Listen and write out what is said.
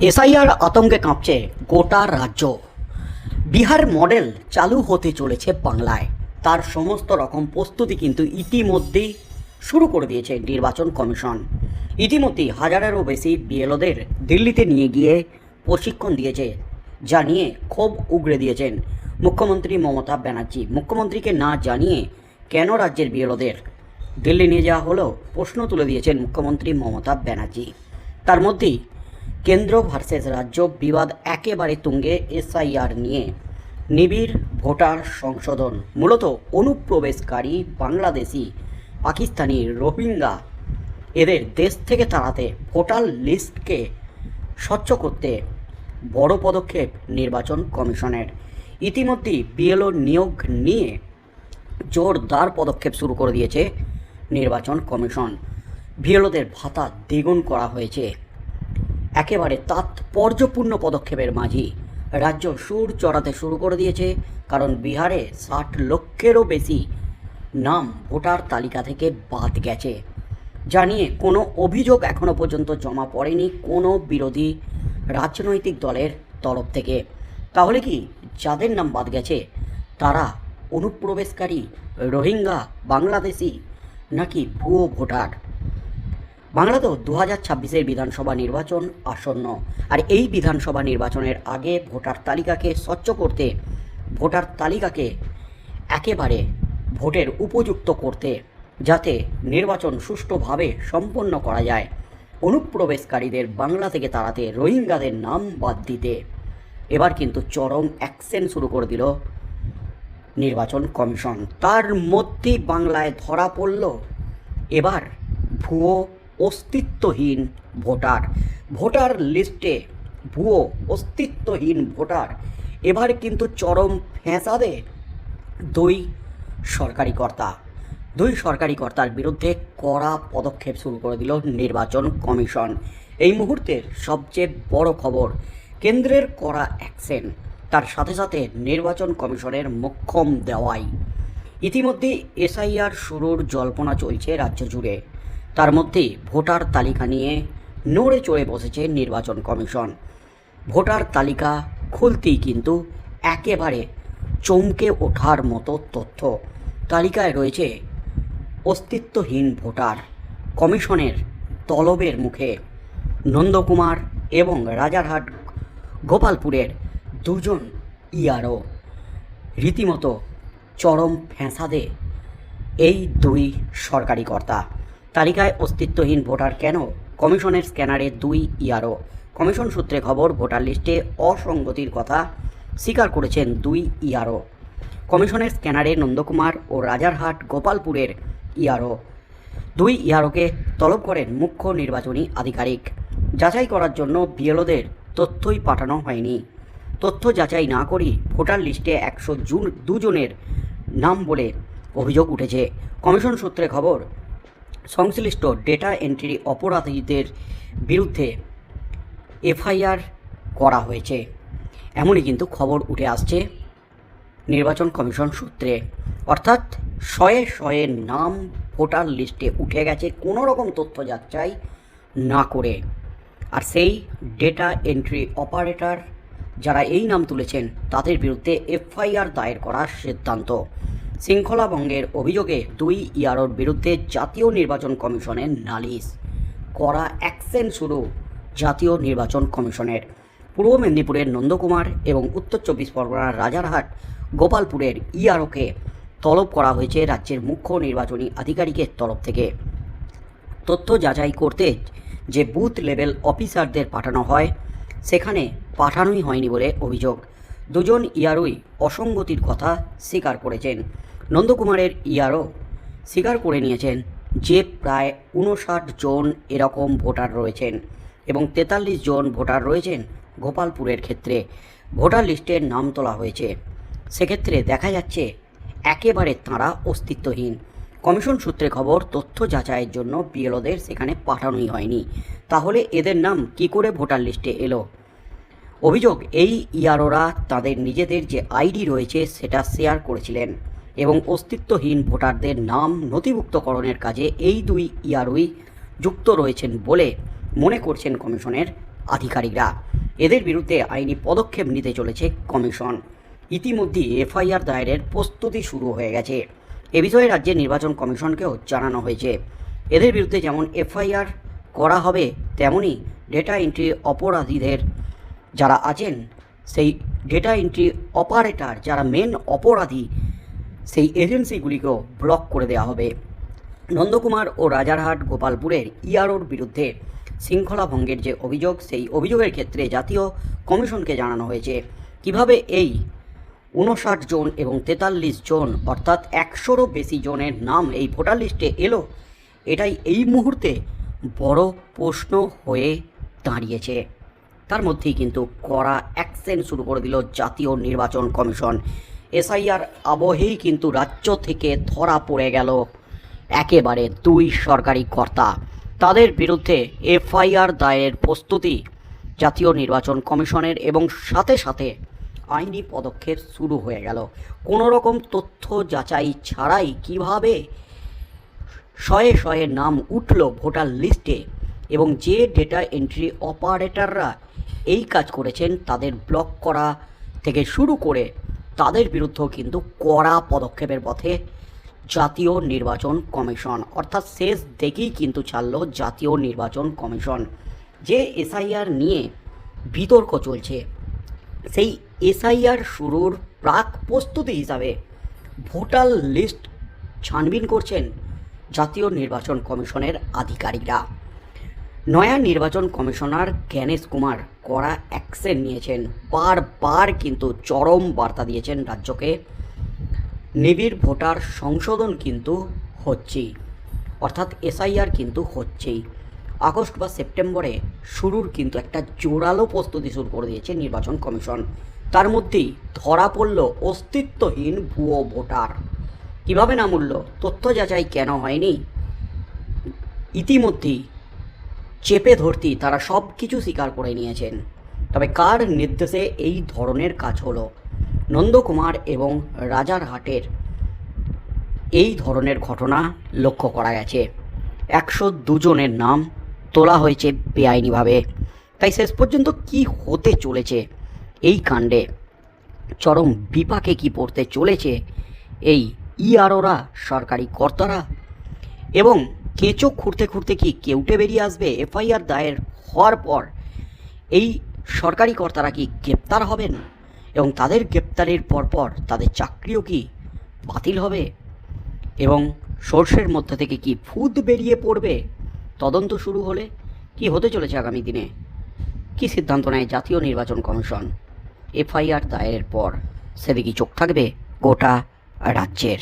SIR আতঙ্কে কাঁপছে গোটা রাজ্য। বিহার মডেল চালু হতে চলেছে বাংলায়। তার সমস্ত রকম প্রস্তুতি কিন্তু ইতিমধ্যেই শুরু করে দিয়েছে নির্বাচন কমিশন। ইতিমধ্যেই হাজারেরও বেশি বিএলওদের দিল্লিতে নিয়ে গিয়ে প্রশিক্ষণ দিয়েছে, যা নিয়ে ক্ষোভ উগড়ে দিয়েছেন মুখ্যমন্ত্রী মমতা ব্যানার্জি। মুখ্যমন্ত্রীকে না জানিয়ে কেন রাজ্যের বিএলওদের দিল্লি নিয়ে যাওয়া হলো প্রশ্ন তুলে দিয়েছেন মুখ্যমন্ত্রী মমতা ব্যানার্জি। তার মধ্যেই কেন্দ্র ভার্সেস রাজ্য বিবাদ একেবারে তুঙ্গে এসআইআর নিয়ে। নিবিড় ভোটার সংশোধন। মূলত অনুপ্রবেশকারী বাংলাদেশি, পাকিস্তানি রোহিঙ্গা। এদের দেশ থেকে তাড়াতে ভোটার লিস্টকে স্বচ্ছ করতে বড় পদক্ষেপ নির্বাচন কমিশনের। ইতিমধ্যেই বিএলও নিয়োগ নিয়ে জোরদার পদক্ষেপ শুরু করে দিয়েছে নির্বাচন কমিশন। বিএলওদের ভাতা দ্বিগুণ করা হয়েছে। একেবারে তাৎপর্যপূর্ণ পদক্ষেপের মাঝেই রাজ্য সুর চড়াতে শুরু করে দিয়েছে, কারণ বিহারে ষাট লক্ষেরও বেশি নাম ভোটার তালিকা থেকে বাদ গেছে। জানিয়ে কোনো অভিযোগ এখনও পর্যন্ত জমা পড়েনি কোনো বিরোধী রাজনৈতিক দলের তরফ থেকে। তাহলে কি যাদের নাম বাদ গেছে, তারা অনুপ্রবেশকারী রোহিঙ্গা, বাংলাদেশি নাকি ভুয়ো ভোটার? বাংলাতেও দু হাজার ছাব্বিশের বিধানসভা নির্বাচন আসন্ন। আর এই বিধানসভা নির্বাচনের আগে ভোটার তালিকাকে স্বচ্ছ করতে, ভোটার তালিকাকে একেবারে ভোটের উপযুক্ত করতে, যাতে নির্বাচন সুষ্ঠুভাবে সম্পন্ন করা যায়। অনুপ্রবেশকারীদের বাংলা থেকে তাড়াতে রোহিঙ্গাদের নাম বাদ দিতে। এবার কিন্তু চরম অ্যাকশন শুরু করে দিল নির্বাচন কমিশন। তার মধ্যেই বাংলায় ধরা পড়ল, এবার ভুয়ো অস্তিত্বহীন ভোটার। ভোটার লিস্টে ভুয়ো অস্তিত্বহীন ভোটার। এবার কিন্তু চরম ফেঁসাদে দুই সরকারি কর্তা। দুই সরকারি কর্তার বিরুদ্ধে কড়া পদক্ষেপ শুরু করে দিল নির্বাচন কমিশন। এই মুহূর্তের সবচেয়ে বড় খবর, কেন্দ্রের কড়া অ্যাকশন, তার সাথে সাথে নির্বাচন কমিশনের মোক্ষম দেওয়াই। ইতিমধ্যে এসআইআর শুরুর জল্পনা চলছে রাজ্য জুড়ে। তার মধ্যে ভোটার তালিকা নিয়ে নড়ে চড়ে বসেছে নির্বাচন কমিশন। ভোটার তালিকা খুলতেই কিন্তু একেবারে চমকে ওঠার মতো তথ্য। তালিকায় রয়েছে অস্তিত্বহীন ভোটার, কমিশনের তলবের মুখে নন্দকুমার এবং রাজারহাট, গোপালপুরের দুজন ইয়ারও রীতিমতো চরম ফ্যাঁসাদে এই দুই সরকারি কর্তা। তালিকায় অস্তিত্বহীন ভোটার কেন? কমিশনের স্ক্যানারে দুই ইয়ারও। কমিশন সূত্রে খবর, ভোটার লিস্টে অসঙ্গতির কথা স্বীকার করেছেন দুই ইয়ারও। কমিশনের স্ক্যানারে নন্দকুমার ও রাজারহাট গোপালপুরের ইয়ারও। দুই ইয়ারোকে তলব করেন মুখ্য নির্বাচনী আধিকারিক। যাচাই করার জন্য বিএলওদের তথ্যই পাঠানো হয়নি। তথ্য যাচাই না করেই ভোটার লিস্টে একশো জুন, দুজনের নাম বলে অভিযোগ উঠেছে। কমিশন সূত্রে খবর সংশ্লিষ্ট ডেটা এন্ট্রি অপরাধীদের বিরুদ্ধে এফআইআর করা হয়েছে। এমনই কিন্তু খবর উঠে আসছে নির্বাচন কমিশন সূত্রে। অর্থাৎ শয়ে শয়ে নাম ভোটার লিস্টে উঠে গেছে, কোনো রকম তথ্য যাচাই না করে। আর সেই ডেটা এন্ট্রি অপারেটর যারা এই নাম তুলেছেন, তাদের বিরুদ্ধে এফআইআর দায়ের করার সিদ্ধান্ত। শৃঙ্খলা ভঙ্গের অভিযোগে দুই ইয়ারোর বিরুদ্ধে জাতীয় নির্বাচন কমিশনের নালিশ। করা অ্যাকশন শুরু জাতীয় নির্বাচন কমিশনের। পূর্ব মেদিনীপুরের নন্দকুমার এবং উত্তর চব্বিশ পরগনার রাজারহাট, গোপালপুরের ইআরওকে তলব করা হয়েছে রাজ্যের মুখ্য নির্বাচনী আধিকারিকের তরফ থেকে। তথ্য যাচাই করতে যে বুথ লেভেল অফিসারদের পাঠানো হয়, সেখানে পাঠানোই হয়নি বলে অভিযোগ। দুজন ইয়ারোই অসঙ্গতির কথা স্বীকার করেছেন। নন্দকুমারের ইয়ারও স্বীকার করে নিয়েছেন যে প্রায় উনষাট জন এরকম ভোটার রয়েছেন এবং তেতাল্লিশ জন ভোটার রয়েছেন গোপালপুরের ক্ষেত্রে। ভোটার লিস্টের নাম তোলা হয়েছে। সেক্ষেত্রে দেখা যাচ্ছে একেবারে তাঁরা অস্তিত্বহীন। কমিশন সূত্রে খবর, তথ্য যাচাইয়ের জন্য বিএলওদের সেখানে পাঠানোই হয়নি। তাহলে এদের নাম কি করে ভোটার লিস্টে এলো? অভিযোগ, এই ইয়ারোরা তাদের নিজেদের যে আইডি রয়েছে সেটা শেয়ার করেছিলেন এবং অস্তিত্বহীন ভোটারদের নাম নথিভুক্তকরণের কাজে এই দুই ইয়ারোই যুক্ত রয়েছেন বলে মনে করছেন কমিশনের আধিকারিকরা। এদের বিরুদ্ধে আইনি পদক্ষেপ নিতে চলেছে কমিশন। ইতিমধ্যে এফআইআর দায়েরের প্রস্তুতি শুরু হয়ে গেছে। এ বিষয়ে রাজ্যের নির্বাচন কমিশনকেও জানানো হয়েছে। এদের বিরুদ্ধে যেমন এফআইআর করা হবে, তেমনি ডেটা এন্ট্রি অপরাধীদের যারা আছেন, সেই ডেটা এন্ট্রি অপারেটর যারা মেন অপরাধী, সেই এজেন্সিগুলিকেও ব্লক করে দেওয়া হবে। নন্দকুমার ও রাজারহাট গোপালপুরের ইআরওর বিরুদ্ধে শৃঙ্খলা ভঙ্গের যে অভিযোগ, সেই অভিযোগের ক্ষেত্রে জাতীয় কমিশনকে জানানো হয়েছে। কীভাবে এই উনষাট জন এবং তেতাল্লিশ জন, অর্থাৎ একশোরও বেশি জনের নাম এই ভোটার লিস্টে এলো, এটাই এই মুহূর্তে বড় প্রশ্ন হয়ে দাঁড়িয়েছে। তার মধ্যেই কিন্তু কড়া অ্যাকশন শুরু করে দিল জাতীয় নির্বাচন কমিশন। এসআইআর আবহেই কিন্তু রাজ্য থেকে ধরা পড়ে গেল। একেবারে দুই সরকারি কর্তা। তাদের বিরুদ্ধে এফআইআর দায়ের প্রস্তুতি। জাতীয় নির্বাচন কমিশনের এবং সাথে সাথে আইনি পদক্ষেপ শুরু হয়ে গেল। কোনো রকম তথ্য যাচাই ছাড়াই কীভাবে শয়ে শয়ে নাম উঠল ভোটার লিস্টে এবং যে ডেটা এন্ট্রি অপারেটররা এই কাজ করেছেন, তাদের ব্লক করা থেকে শুরু করে তাদের বিরুদ্ধেও কিন্তু কড়া পদক্ষেপের পথে জাতীয় নির্বাচন কমিশন, অর্থাৎ শেষ দেখেই কিন্তু ছাড়ল জাতীয় নির্বাচন কমিশন। যে এসআইআর নিয়ে বিতর্ক চলছে, সেই এসআইআর শুরুর প্রাক প্রস্তুতি হিসাবে ভোটার লিস্ট ছানবিন করছেন জাতীয় নির্বাচন কমিশনের আধিকারিকরা। নয়া নির্বাচন কমিশনার জ্ঞানেশ কুমার কড়া অ্যাকশন নিয়েছেন। বারবার কিন্তু চরম বার্তা দিয়েছেন রাজ্যকে। নিবিড় ভোটার সংশোধন কিন্তু হচ্ছেই। অর্থাৎ এসআইআর কিন্তু হচ্ছেই। আগস্ট বা সেপ্টেম্বরে শুরুর কিন্তু একটা জোরালো প্রস্তুতি শুরু করে দিয়েছে নির্বাচন কমিশন। তার মধ্যেই ধরা পড়ল অস্তিত্বহীন ভুয়ো ভোটার। কীভাবে নাম উঠল তথ্য যাচাই কেন হয়নি? ইতিমধ্যেই চেপে ধরতি তারা সব কিছু স্বীকার করে নিয়েছেন। তবে কার নির্দেশে এই ধরনের কাজ হলো? নন্দকুমার এবং রাজারহাটের এই ধরনের ঘটনা লক্ষ্য করা গেছে। একশো দুজনের নাম তোলা হয়েছে বেআইনিভাবে। তাই শেষ পর্যন্ত কি হতে চলেছে এই কাণ্ডে? চরম বিপাকে কি পড়তে চলেছে এই ইআরওরা সরকারি কর্তারা? এবং কেঁচো খুঁড়তে খুঁড়তে কি কেউটে বেরিয়ে আসবে? এফআইআর দায়ের হওয়ার পর এই সরকারি কর্তারা কি গ্রেপ্তার হবেন? এবং তাদের গ্রেপ্তারের পরপর তাদের চাকরিও কি বাতিল হবে? এবং সর্ষের মধ্যে থেকে কি ফুদ বেরিয়ে পড়বে? তদন্ত শুরু হলে কি হতে চলেছে আগামী দিনে? কি সিদ্ধান্ত নেয় জাতীয় নির্বাচন কমিশন? এফআইআর দায়েরের পর সেদিকে চোখ থাকবে গোটা রাজ্যের?